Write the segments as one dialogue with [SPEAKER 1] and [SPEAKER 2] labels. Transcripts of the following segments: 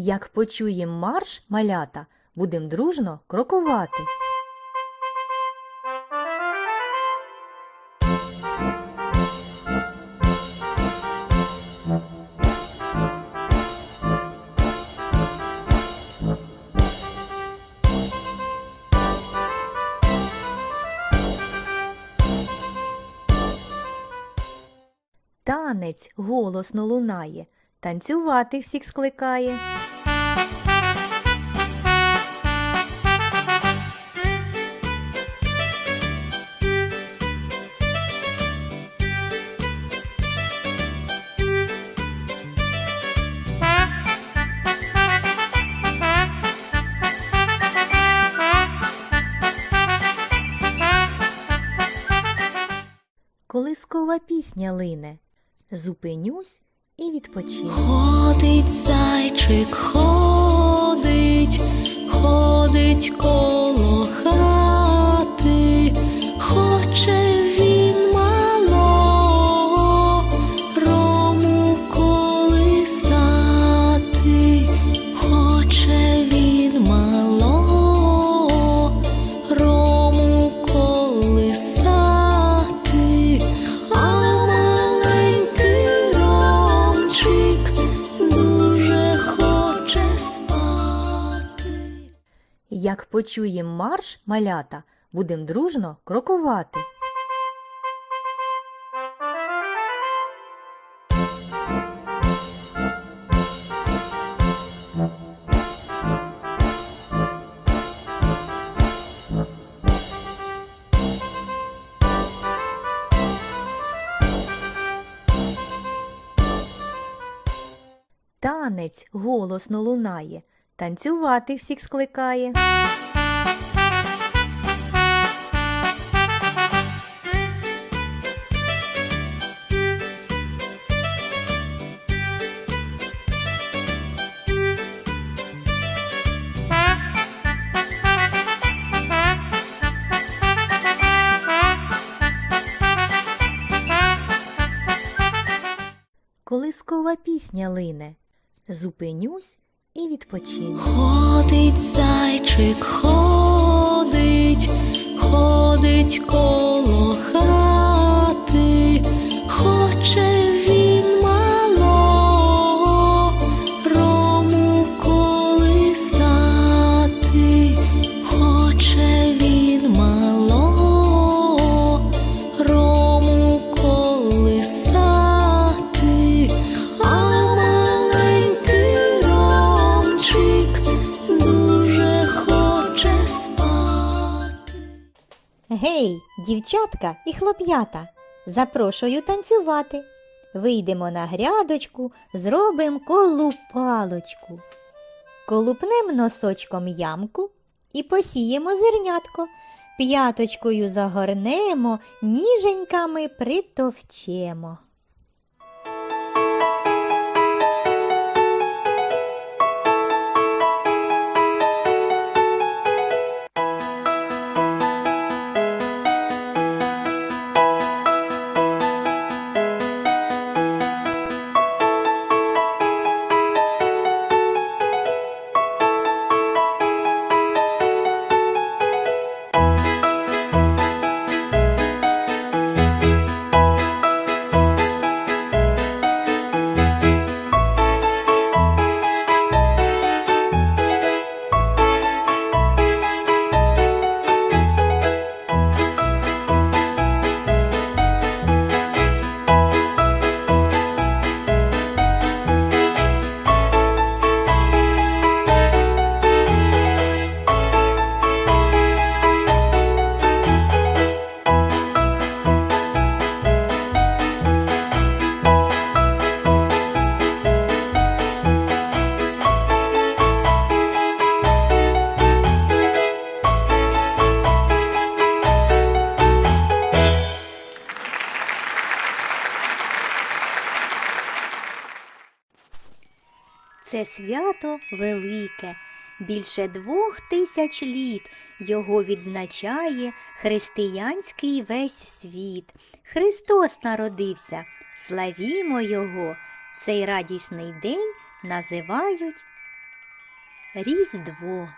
[SPEAKER 1] Як почуєм марш малята, будем дружно крокувати. Танець голосно лунає, танцювати всіх скликає. Колискова пісня лине. Зупинюсь і відпочив.
[SPEAKER 2] Ходить зайчик, ходить, ходить
[SPEAKER 1] Як почуєм марш малята, будем дружно крокувати. Танець голосно лунає, танцювати всіх скликає. Колискова пісня лине. Зупинюсь і відпочинь.
[SPEAKER 2] Ходить зайчик, ходить, ходить коло хати,
[SPEAKER 1] Гей, дівчатка і хлоп'ята, запрошую танцювати. Вийдемо на грядочку, зробимо колупалочку. Колупнем носочком ямку і посіємо зернятко. П'яточкою загорнемо, ніженьками притовчемо. Це свято велике, більше двох тисяч літ його відзначає християнський весь світ. Христос народився, славімо Його! Цей радісний день називають
[SPEAKER 2] Різдво.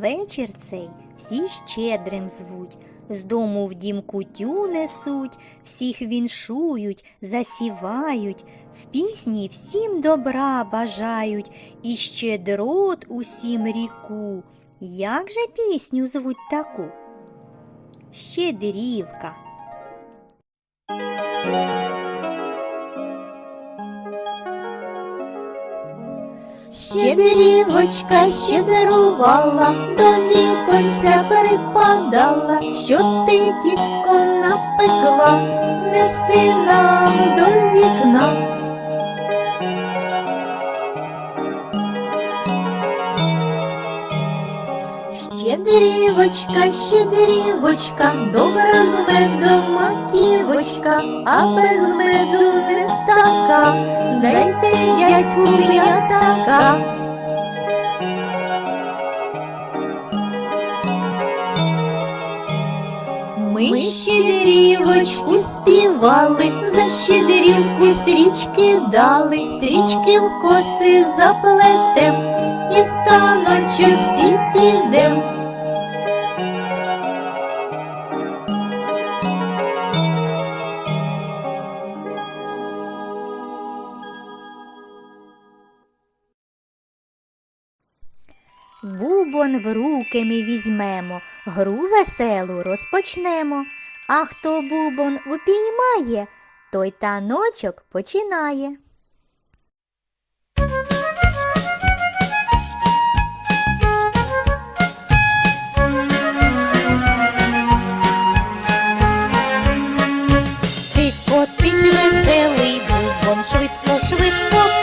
[SPEAKER 2] Вечір цей всі щедрим звуть, з дому в дім кутю несуть, всіх віншують, засівають, в пісні всім добра бажають і щедрот усім ріку. Як же пісню звуть таку? Щедрівка.
[SPEAKER 1] Щедрівочка щедрувала, до віконця перепадала, що ти, тітко, напекла, неси нам до вікна. Щедрівочка, щедрівочка, добра з медом маківочка, а без меду не така, дайте дядьку п'ятака. Ми щедрівочку співали, за щедрівку стрічки дали, стрічки в коси заплетем, в таночок всі підем.
[SPEAKER 2] Бубон в руки ми візьмемо, гру веселу розпочнемо. А хто бубон упіймає, той таночок починає.
[SPEAKER 1] Котись веселий бубон, швидко, швидко